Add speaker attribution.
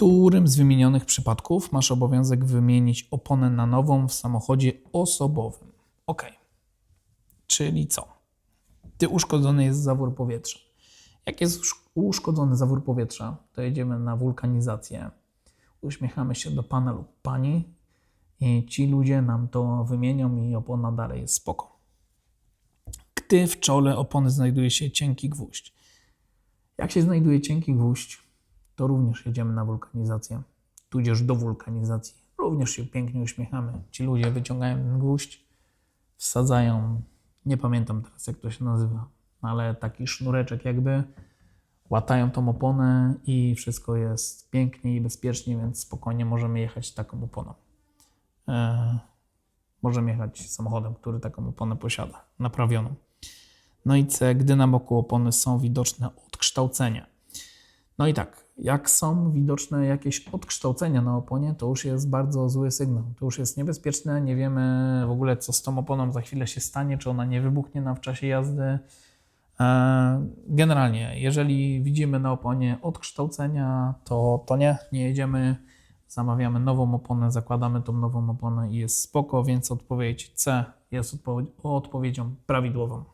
Speaker 1: którym z wymienionych przypadków masz obowiązek wymienić oponę na nową w samochodzie osobowym? Ok. Czyli co? Ty uszkodzony jest zawór powietrza. Jak jest usz- uszkodzony zawór powietrza, to jedziemy na wulkanizację. Uśmiechamy się do pana lub pani i ci ludzie nam to wymienią i opona dalej jest spoko. Gdy w czole opony znajduje się cienki gwóźdź. Jak się znajduje cienki gwóźdź, to również jedziemy na wulkanizację, tudzież do wulkanizacji. Również się pięknie uśmiechamy. Ci ludzie wyciągają ten gwóźdź, wsadzają, nie pamiętam teraz jak to się nazywa, ale taki sznureczek jakby, łatają tą oponę i wszystko jest pięknie i bezpiecznie, więc spokojnie możemy jechać taką oponą. Eee, możemy jechać samochodem, który taką oponę posiada, naprawioną. No i C, gdy na boku opony są widoczne odkształcenia. No i tak, jak są widoczne jakieś odkształcenia na oponie, to już jest bardzo zły sygnał. To już jest niebezpieczne, nie wiemy w ogóle, co z tą oponą za chwilę się stanie, czy ona nie wybuchnie nam w czasie jazdy. E, Generalnie, jeżeli widzimy na oponie odkształcenia, to, to nie, nie jedziemy, zamawiamy nową oponę, zakładamy tą nową oponę i jest spoko, więc odpowiedź C jest odpowiedzią prawidłową.